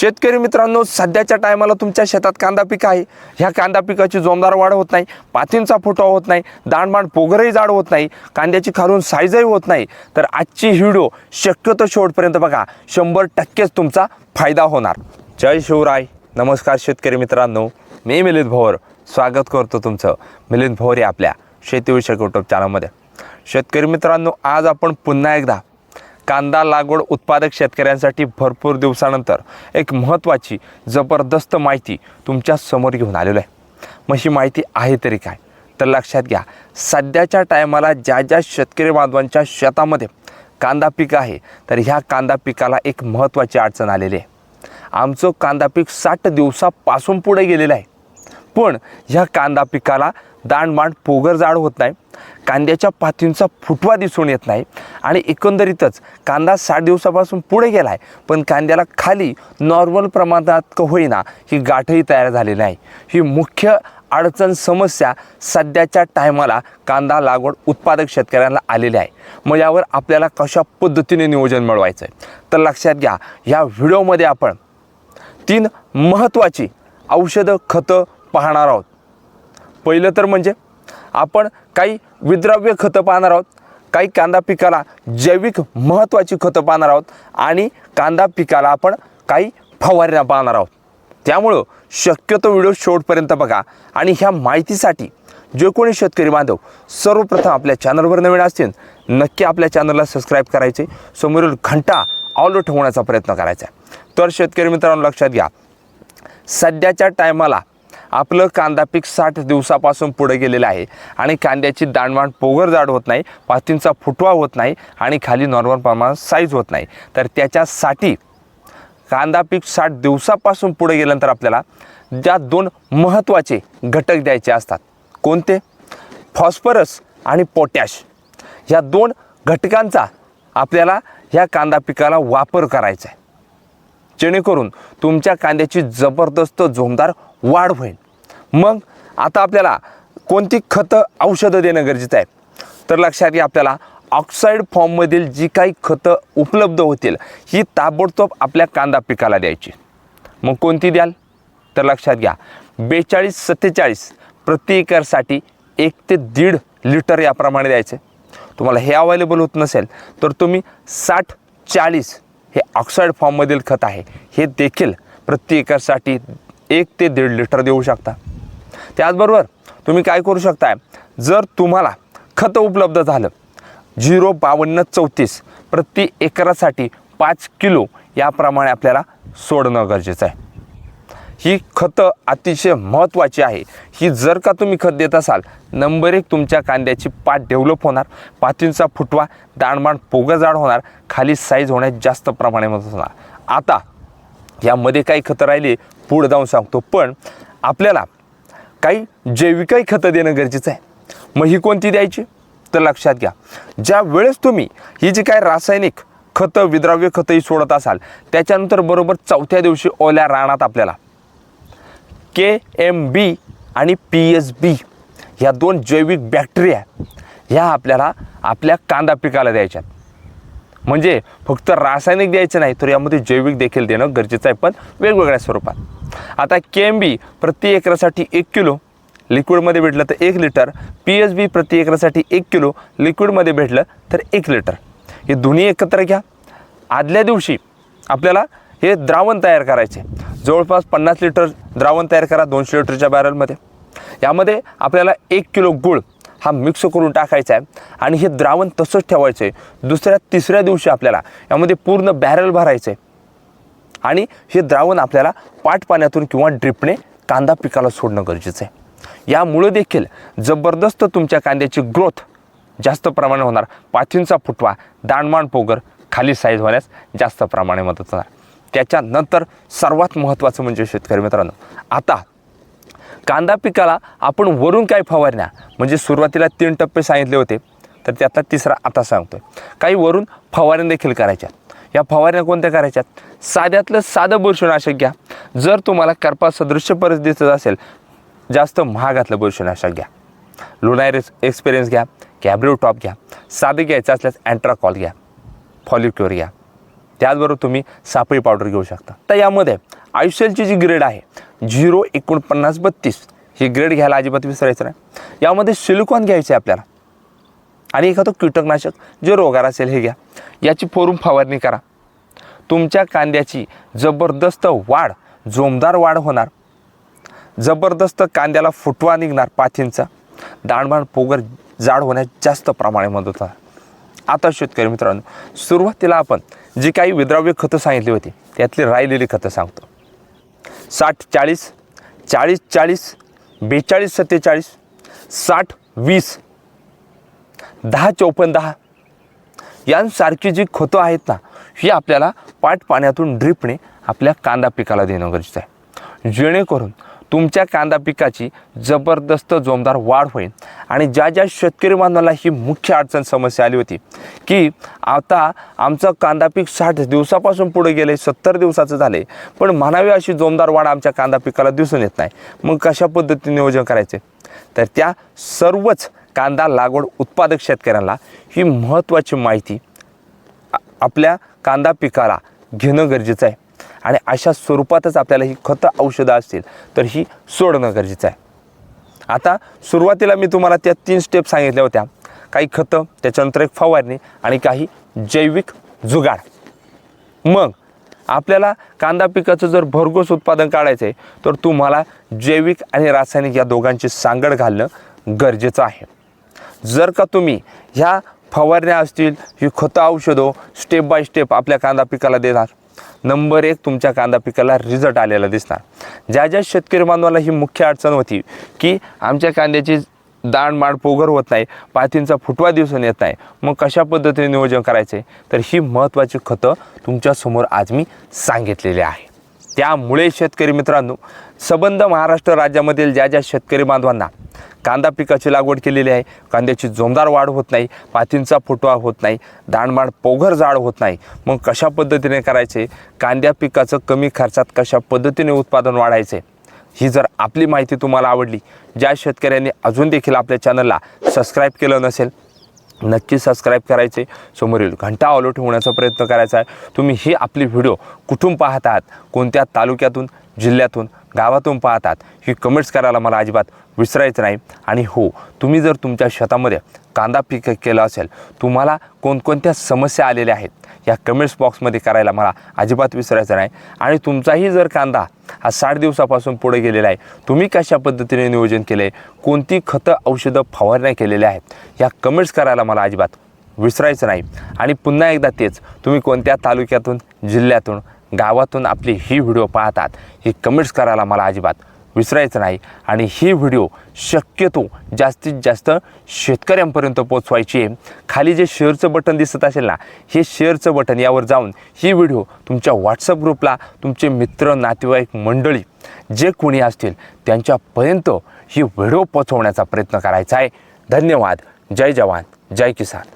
शेतकरी मित्रांनो सध्याच्या टायमाला तुमच्या शेतात कांदा पीक आहे. ह्या कांदा पिकाची जोमदार वाढ होत नाही पातींचा फुटवा होत नाही दाणबाण पोगरही जाड होत नाही कांद्याची खालून साईजही होत नाही. तर आजची व्हिडिओ शक्यतो शेवटपर्यंत बघा. शंभर टक्केच तुमचा फायदा होणार. जय शिवराय. नमस्कार शेतकरी मित्रांनो. मी मिलिंद भोवर. स्वागत करतो तुमचं. मिलिंद भोवर या आपल्या शेतीविषयक यूट्यूब चॅनलमध्ये शेतकरी मित्रांनो आज आपण पुन्हा एकदा कांदा लागवड उत्पादक शेतकऱ्यांसाठी भरपूर दिवसानंतर एक महत्त्वाची जबरदस्त माहिती तुमच्यासमोर घेऊन आलेलो आहे. मग ही माहिती आहे तरी काय? तर लक्षात घ्या सध्याच्या टायमाला ज्या ज्या शेतकरी बांधवांच्या शेतामध्ये कांदा पीक आहे तर ह्या कांदा पिकाला एक महत्त्वाची अडचण आलेली आहे. आमचं कांदा पीक साठ दिवसापासून पुढे गेलेलं आहे. पण ह्या कांदा पिकाला दाणमांड पोगर जाड होत नाही. कांद्याच्या पातींचा फुटवा दिसून येत नाही. आणि एकंदरीतच कांदा साठ दिवसापासून पुढे गेला आहे पण कांद्याला खाली नॉर्मल प्रमाणात का होईना ही गाठही तयार झालेली आहे ही मुख्य अडचण समस्या सध्याच्या टायमाला कांदा लागवड उत्पादक शेतकऱ्यांना आलेली आहे. मग यावर आपल्याला कशा पद्धतीने नियोजन मिळवायचं आहे तर लक्षात घ्या ह्या व्हिडिओमध्ये आपण तीन महत्त्वाची औषधं खतं पाहणार आहोत. पहिलं तर म्हणजे आपण काही विद्राव्य खतं पाहणार आहोत काही कांदा पिकाला जैविक महत्त्वाची खतं पाहणार आहोत आणि कांदा पिकाला आपण काही फवारण्या पाहणार आहोत. त्यामुळं शक्यतो व्हिडिओ शेवटपर्यंत बघा आणि ह्या माहितीसाठी जे कोणी शेतकरी बांधव सर्वप्रथम आपल्या चॅनलवर नवीन असतील नक्की आपल्या चॅनलला सबस्क्राईब करायचे समोरील घंटा ऑलो ठेवण्याचा प्रयत्न करायचा आहे. तर शेतकरी मित्रांनो लक्षात घ्या सध्याच्या टायमाला आपलं कांदा पीक साठ दिवसापासून पुढे गेलेलं आहे. आणि कांद्याची दाणवाण पोगर जाड होत नाही पातींचा फुटवा होत नाही आणि खाली नॉर्मल प्रमाणात साईज होत नाही. तर त्याच्यासाठी कांदा पीक साठ दिवसापासून पुढे गेल्यानंतर आपल्याला ज्या दोन महत्त्वाचे घटक द्यायचे असतात कोणते? फॉस्फरस आणि पोटॅश. ह्या दोन घटकांचा आपल्याला ह्या कांदा पिकाला वापर करायचा आहे. जेणेकरून तुमच्या कांद्याची जबरदस्त जोमदार वाढ होईल. मग आता आपल्याला कोणती खतं औषधं देणं गरजेचं आहे? तर लक्षात घ्या आपल्याला ऑक्साईड फॉर्ममधील जी काही खतं उपलब्ध होतील ही ताबडतोब आपल्या कांदा पिकाला द्यायची. मग कोणती द्याल? तर लक्षात घ्या बेचाळीस सत्तेचाळीस प्रति एकरसाठी एक ते दीड लिटर याप्रमाणे द्यायचे. तुम्हाला हे अवेलेबल होत नसेल तर तुम्ही साठ चाळीस हे ऑक्साईड फॉर्ममधील खत आहे हे देखील प्रति एकरसाठी एक ते दीड लिटर देऊ शकता. त्याचबरोबर तुम्ही काय करू शकताय जर तुम्हाला खतं उपलब्ध झालं झिरो बावन्न चौतीस प्रति एकरासाठी पाच किलो याप्रमाणे आपल्याला सोडणं गरजेचं आहे. ही खतं अतिशय महत्त्वाची आहे. ही जर का तुम्ही खत देत असाल नंबर एक तुमच्या कांद्याची पात डेव्हलप होणार पातींचा फुटवा दाणमाण पोगं जाड होणार खाली साईज होण्यास जास्त प्रमाणे मदत होणार. आता यामध्ये काही खतं राहिली पुढं जाऊन सांगतो. पण आपल्याला काही जैविकही खतं देणं गरजेचं आहे. मग ही कोणती द्यायची? तर लक्षात घ्या. ज्या वेळेस तुम्ही ही जी काही रासायनिक खतं विद्राव्य खतंही सोडत असाल त्याच्यानंतर बरोबर चौथ्या दिवशी ओल्या रानात आपल्याला के एम बी आणि पी एस बी ह्या दोन जैविक बॅक्टेरिया ह्या आपल्याला आपल्या कांदा पिकाला द्यायच्यात. म्हणजे फक्त रासायनिक द्यायचं नाही तर यामध्ये जैविक देखील देणं गरजेचं आहे पण वेगवेगळ्या स्वरूपात. आता के एम बी प्रति एकरासाठी एक किलो लिक्विडमध्ये भेटलं तर एक लिटर. पी एच बी प्रति एकरासाठी एक किलो लिक्विडमध्ये भेटलं तर एक लिटर. हे दोन्ही एकत्र घ्या. आदल्या दिवशी आपल्याला हे द्रावण तयार करायचे. जवळपास पन्नास लिटर द्रावण तयार करा दोनशे लिटरच्या बॅरलमध्ये यामध्ये आपल्याला एक किलो गूळ हा मिक्स करून टाकायचा आहे. आणि हे द्रावण तसंच ठेवायचं आहे. दुसऱ्या तिसऱ्या दिवशी आपल्याला यामध्ये पूर्ण बॅरल भरायचं आहे. आणि हे द्रावण आपल्याला पाट पाण्यातून किंवा ड्रिपने कांदा पिकाला सोडणं गरजेचं आहे. यामुळे देखील जबरदस्त तुमच्या कांद्याची ग्रोथ जास्त प्रमाणे होणार. पाथींचा फुटवा दाणमाण पोगर खाली साईज होण्यास जास्त प्रमाणे मदत होणार. त्याच्यानंतर सर्वात महत्त्वाचं म्हणजे शेतकरी मित्रांनो आता कांदा पिकाला आपण वरून काय फवारण्या म्हणजे सुरुवातीला तीन टप्पे सांगितले होते तर त्यातला तिसरा आता सांगतो आहे काही वरून फवारण्या देखील करायच्या या फवारण्या कोणत्या करायच्यात? साध्यातलं साधं बुरशीनाशक घ्या. जर तुम्हाला करपा सदृश्य परिस्थितीत असेल जास्त महागातलं बुरशीनाशक घ्या. लुनायरिस एक्सपिरियन्स घ्या कॅब्रिओ टॉप घ्या साधं घ्यायचं असल्यास अँट्राकॉल घ्या फॉलिक्युअर घ्या. त्याचबरोबर तुम्ही सापळी पावडर घेऊ शकता. तर यामध्ये आयुष्याची जी ग्रेड आहे झिरो एकोणपन्नास बत्तीस ही ग्रेड घ्यायला अजिबात विसरायचं नाही. यामध्ये सिलिकॉन घ्यायचं आहे आपल्याला. आणि एखादं कीटकनाशक जे रोगार असेल हे घ्या. याची फोरून फवारणी करा. तुमच्या कांद्याची जबरदस्त वाढ जोमदार वाढ होणार. जबरदस्त कांद्याला फुटवा निघणार पाथींचा दाणबाण पोगर जाड होण्यास जास्त प्रमाणे मदत होणार. आता शेतकरी मित्रांनो सुरुवातीला आपण जी काही विद्राव्य खतं सांगितली होती त्यातली राहिलेली खतं सांगतो. साठ चाळीस चाळीस चाळीस बेचाळीस सत्तेचाळीस साठ वीस दहा चौपन्न दहा. यांसारखी जी खतं आहेत ना ही आपल्याला पाट पाण्यातून ड्रिपने आपल्या कांदा पिकाला देणं गरजेचं आहे. जेणेकरून तुमच्या कांदा पिकाची जबरदस्त जोमदार वाढ होईल. आणि ज्या ज्या शेतकरी बांधवांना ही मुख्य अडचण समस्या आली होती की आता आमचं कांदा पीक साठ दिवसापासून पुढे गेले सत्तर दिवसाचं झाले पण म्हणावी अशी जोमदार वाढ आमच्या कांदा पिकाला दिसून येत नाही. मग कशा पद्धतीने नियोजन करायचे? तर त्या सर्वच कांदा लागवड उत्पादक शेतकऱ्यांना ही महत्त्वाची माहिती आपल्या कांदा पिकाला घेणं गरजेचं आहे. आणि अशा स्वरूपातच आपल्याला ही खतं औषधं असतील तर ही सोडणं गरजेचं आहे. आता सुरुवातीला मी तुम्हाला त्या तीन स्टेप सांगितल्या होत्या. काही खतं त्याच्यानंतर एक फवारणी आणि काही जैविक जुगाड मग आपल्याला कांदा पिकाचं जर भरघोस उत्पादन काढायचं आहे तर तुम्हाला जैविक आणि रासायनिक या दोघांची सांगड घालणं गरजेचं आहे. जर का तुम्ही ह्या फवारण्या असतील ही खतं औषधं स्टेप बाय स्टेप आपल्या कांदा पिकाला देणार नंबर एक तुमच्या कांदा पिकाला रिझल्ट आलेला दिसणार. ज्या ज्या शेतकरी बांधवाला ही मुख्य अडचण होती की आमच्या कांद्याची दाणमाड पोगर होत नाही पातींचा फुटवा दिसून येत नाही मग कशा पद्धतीने नियोजन करायचे? तर ही महत्त्वाची खतं तुमच्यासमोर आज मी सांगितलेली आहे. त्यामुळे शेतकरी मित्रांनो सबंध महाराष्ट्र राज्यामधील ज्या ज्या शेतकरी बांधवांना कांदा पिकाची लागवड केलेली आहे कांद्याची जोमदार वाढ होत नाही पातींचा फुटवा होत नाही दांडमाड पोघर जाड होत नाही मग कशा पद्धतीने करायचे? कांद्या पिकाचं कमी खर्चात कशा पद्धतीने उत्पादन वाढायचे? ही जर आपली माहिती तुम्हाला आवडली ज्या शेतकऱ्यांनी अजून देखील आपल्या चॅनलला सबस्क्राईब केलं नसेल नक्की सबस्क्राईब करायचे. समोरील घंटा ऑलो ठेवण्याचा प्रयत्न करायचा आहे. तुम्ही ही आपली व्हिडिओ कुठून पाहत आहात? कोणत्या तालुक्यातून? जिल्ह्यातून गावातून पाहतात. ही कमेंट्स करायला मला अजिबात विसरायचं नाही. आणि हो तुम्ही जर तुमच्या शेतामध्ये कांदा पीक केलं असेल तुम्हाला कोणकोणत्या समस्या आलेल्या आहेत या कमेंट्स बॉक्समध्ये करायला मला अजिबात विसरायचं नाही. आणि तुमचाही जर कांदा हा साठ दिवसापासून पुढे गेलेला आहे तुम्ही कशा पद्धतीने नियोजन केलं आहे कोणती खतं औषधं फवारण्या केलेल्या आहेत या कमेंट्स करायला मला अजिबात विसरायचं नाही. आणि पुन्हा एकदा तेच तुम्ही कोणत्या तालुक्यातून जिल्ह्यातून गावातून आपली ही व्हिडिओ पाहतात. हे कमेंट्स करायला मला अजिबात विसरायचं नाही. आणि ही व्हिडिओ शक्यतो जास्तीत जास्त शेतकऱ्यांपर्यंत पोचवायची आहे. खाली जे शेअरचं बटन दिसत असेल ना हे शेअरचं बटन यावर जाऊन ही व्हिडिओ तुमच्या व्हॉट्सअप ग्रुपला तुमचे मित्र नातेवाईक मंडळी जे कोणी असतील त्यांच्यापर्यंत ही व्हिडिओ पोचवण्याचा प्रयत्न करायचा आहे. धन्यवाद. जय जवान. जय किसान.